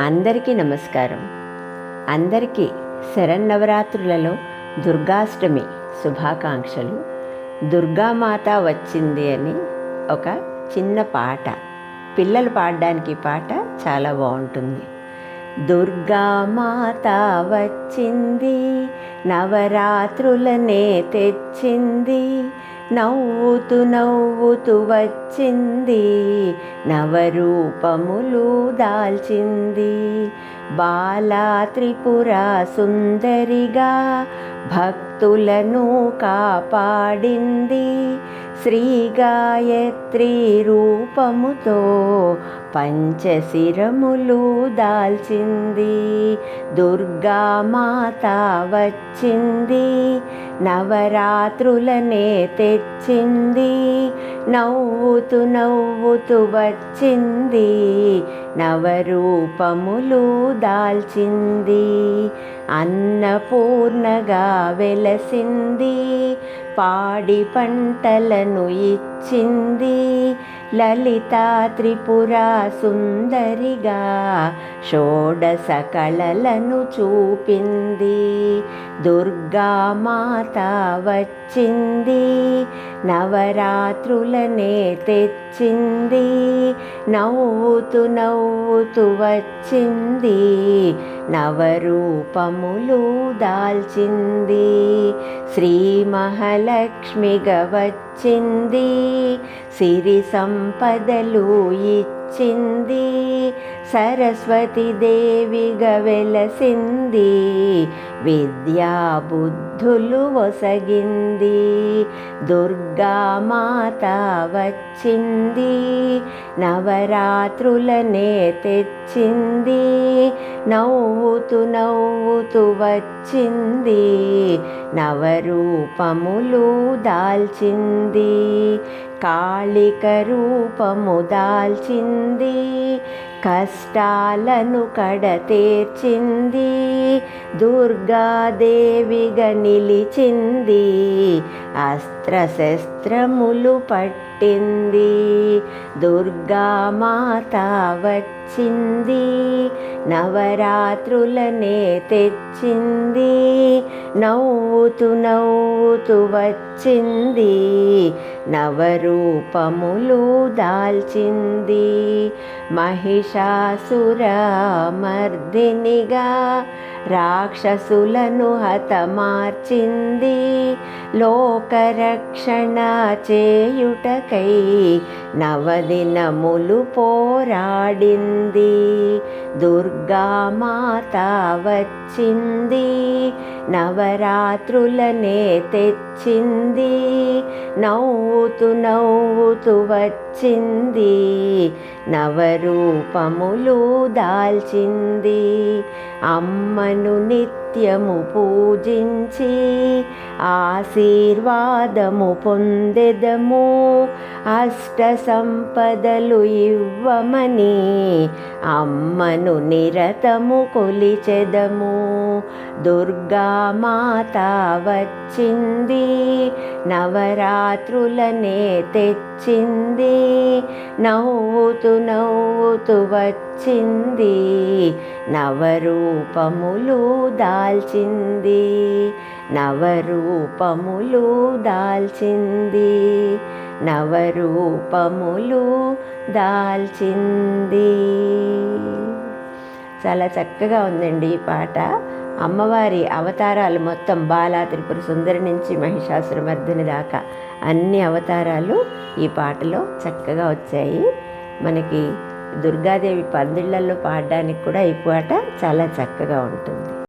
అందరికీ నమస్కారం. అందరికీ శరన్నవరాత్రులలో దుర్గాష్టమి శుభాకాంక్షలు. దుర్గామాత వచ్చింది అని ఒక చిన్న పాట. పిల్లలు పాడడానికి పాట చాలా బాగుంటుంది. దుర్గామాత వచ్చింది నవరాత్రులనే తెచ్చింది నవ్వుతూ నవ్వుతూ వచ్చింది నవరూపములు దాల్చింది. బాలా త్రిపుర సుందరిగా భక్తులను కాపాడింది శ్రీ గాయత్రి రూపముతో పంచశిరములు దాల్చింది. దుర్గామాత వచ్చింది. నవరాత్రులనే తెచ్చింది. నవ్వుతూ నవ్వుతూ వచ్చింది. నవరూపములు దాల్చింది. అన్నపూర్ణగా వెలసింది. పాడి పంటలను ఇచ్చింది లలిత త్రిపుర సుందరిగా షోడశ కళలను చూపింది. దుర్గామాత వచ్చింది నవరాత్రులనే తెచ్చింది నవ్వుతూ నవ్వుతూ వచ్చింది నవరూపములు దాల్చింది. శ్రీ మహాలక్ష్మిగా వచ్చింది సిరి సంపదలు ఇచ్చింది సరస్వతి దేవిగా వెలసింది విద్యా బుద్ధులు ఒసగింది. దుర్గామాత వచ్చింది. నవరాత్రులనే తెచ్చింది. నవ్వుతూ నవ్వుతూ వచ్చింది. నవరూపములు దాల్చింది. కాళిక రూపము దాల్చింది. కష్టాలను కడతీర్చింది. దుర్గాదేవిగా నిలిచింది. అస్త్రశస్త్రములు పట్టింది. దుర్గామాత వచ్చింది. నవరాత్రులనే తెచ్చింది. నవ్వుతూ నవ్వుతూ వచ్చింది. నవరూపములు దాల్చింది మహిషాసుర మర్దినిగా రాక్షసులను హతమార్చింది లోకరక్షణ చేయుటకై నవదినములు పోరాడింది దుర్గామాత వచ్చింది నవరాత్రులనే తెచ్చింది. నవ్వుతూ నవ్వుతూ వచ్చింది. నవరూపములు దాల్చింది. అమ్మను నిత్యము పూజించి ఆశీర్వాదము పొందెదము అష్ట సంపదలు ఇవ్వమని అమ్మను నిరతము కొలిచెదము దుర్గామాత వచ్చింది నవరాత్రులనే తెచ్చింది నవ్వుతూ నవ్వుతూ వచ్చింది నవరూపములు దాల్చింది. నవరూపములు దాల్చింది. నవరూపములు దాల్చింది. చాలా చక్కగా ఉందండి ఈ పాట. అమ్మవారి అవతారాలు మొత్తం బాలా త్రిపుర సుందరి నుంచి మహిషాసురమర్దిని దాకా అన్ని అవతారాలు ఈ పాటలో చక్కగా వచ్చాయి. మనకి దుర్గాదేవి పందిళ్ళల్లో పాడడానికి కూడా ఈ పాట చాలా చక్కగా ఉంటుంది.